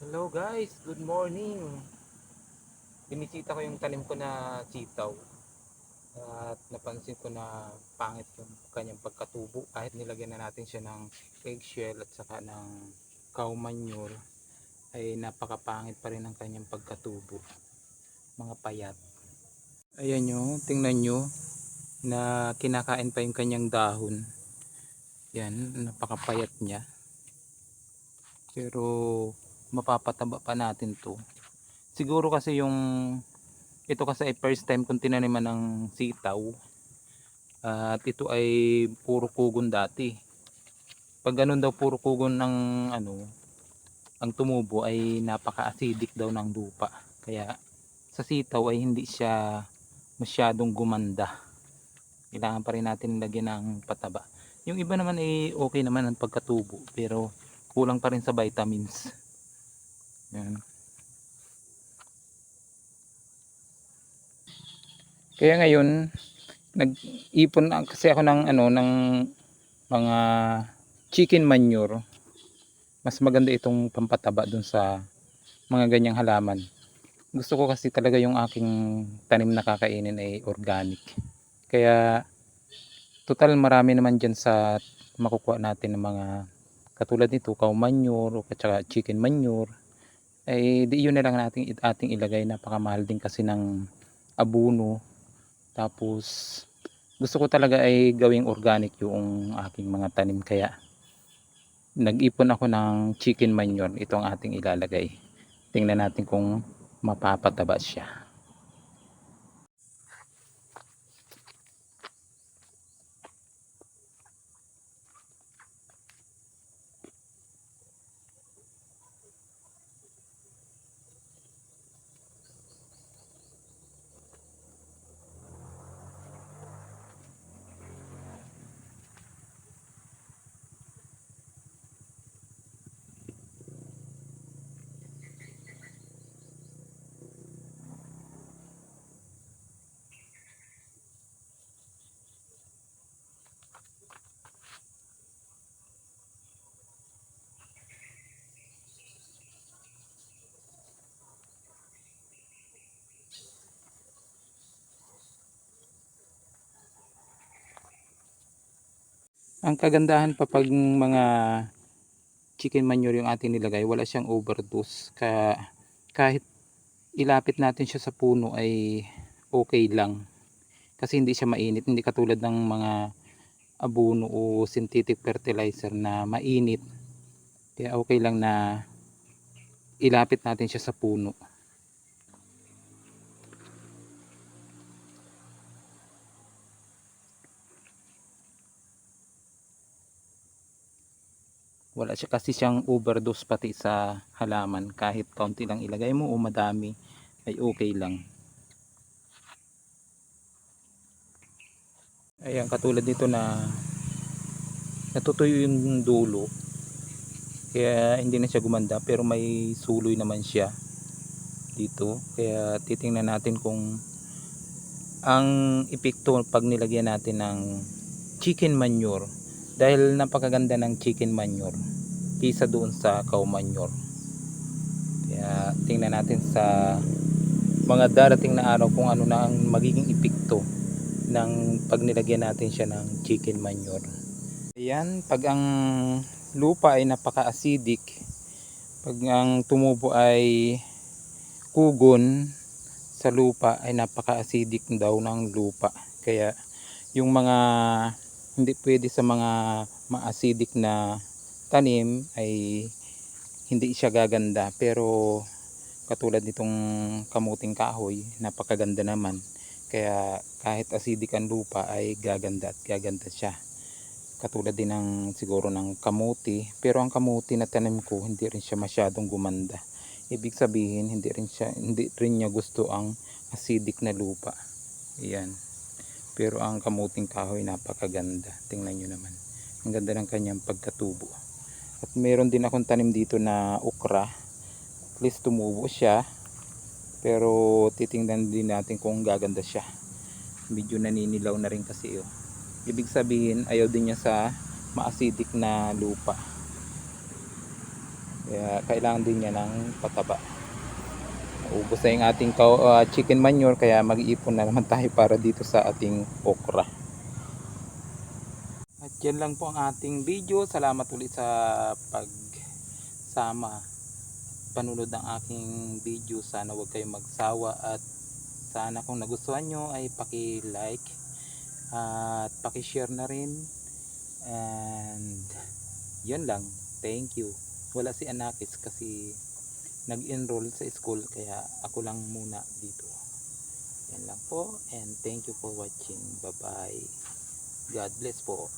Hello guys, good morning. Binisita ko yung tanim ko na sitaw. At napansin ko na pangit yung kanyang pagkatubo. Kahit nilagyan na natin siya ng eggshell at saka ng cow manure ay napakapangit pa rin ang kanyang pagkatubo. Mga payat. Ayan nyo, tingnan nyo na kinakain pa yung kanyang dahon. Yan, napakapayat niya. Pero mapapataba pa natin to. Siguro kasi yung ito kasi ay first time kong tinaniman ng sitaw. At ito ay puro kugon dati. Pag ganun daw puro kugon ng ano ang tumubo ay napaka-acidic daw ng lupa. Kaya sa sitaw ay hindi siya masyadong gumanda. Kailangan pa rin natin lagyan ng pataba. Yung iba naman ay okay naman ang pagkatubo pero kulang pa rin sa vitamins yan. Kaya ngayon, nag-ipon na kasi ako ng ano ng mga chicken manure. Mas maganda itong pampataba dun sa mga ganyang halaman. Gusto ko kasi talaga yung aking tanim na kakainin ay organic. Kaya total marami naman dyan sa makukuha natin ng mga katulad nito, cow manure o chicken manure ay di yun na lang natin ating ilagay. Napakamahal din kasi ng abuno. Tapos gusto ko talaga ay gawing organic yung aking mga tanim. Kaya nag-ipon ako ng chicken manure. Ito ang ating ilalagay. Tingnan natin kung mapapataba siya ang kagandahan pa pag mga chicken manure yung ating nilagay wala siyang overdose. Ka kahit ilapit natin siya sa puno ay okay lang. Kasi hindi siya mainit. Hindi katulad ng mga abono o synthetic fertilizer na mainit. Kaya okay lang na ilapit natin siya sa puno wala siya. Kasi siyang overdose pati sa halaman. Kahit kaunti lang ilagay mo o madami ay okay lang. Ayan katulad nito na natutuyo yung dulo. Kaya hindi na siya gumanda pero may suloy naman siya dito. Kaya titingnan natin kung ang epekto pag nilagyan natin ng chicken manure dahil napakaganda ng chicken manure kisa doon sa cow manure. Kaya tingnan natin sa mga darating na araw kung ano na ang magiging epekto ng pag nilagyan natin siya ng chicken manure. Ayan pag ang lupa ay napaka acidic pag ang tumubo ay kugon sa lupa ay napaka acidic daw ng lupa. Kaya yung mga hindi pwede sa mga ma-acidic na tanim ay hindi siya gaganda. Pero katulad nitong kamuting kahoy napakaganda naman. Kaya kahit acidic ang lupa ay gaganda at gaganda siya. Katulad din ng siguro ng kamuti. Pero ang kamuti na tanim ko hindi rin siya masyadong gumanda. Ibig sabihin hindi rin siya hindi rin niya gusto ang acidic na lupa. Yan pero ang kamuting kahoy napakaganda. Tingnan nyo naman. Ang ganda ng kanyang pagkatubo. At meron din akong tanim dito na okra. At least tumubo siya. Pero titingnan din natin kung gaganda siya. Medyo naninilaw na rin kasi oh. ibig sabihin ayaw din niya sa ma-acidic na lupa. Kaya kailangan din niya ng pataba. Ubos na yung ating ah, chicken manure kaya mag-iipon na naman tayo para dito sa ating okra. At yan lang po ang ating video. Salamat ulit sa pagsama panunod ng aking video. Sana huwag kayong magsawa at sana kung nagustuhan nyo ay paki-like at paki-share na rin. And yun lang. Thank you. Wala si Anakis kasi nag-enroll sa school kaya ako lang muna dito. Yan lang po and thank you for watching. Bye bye. God bless po.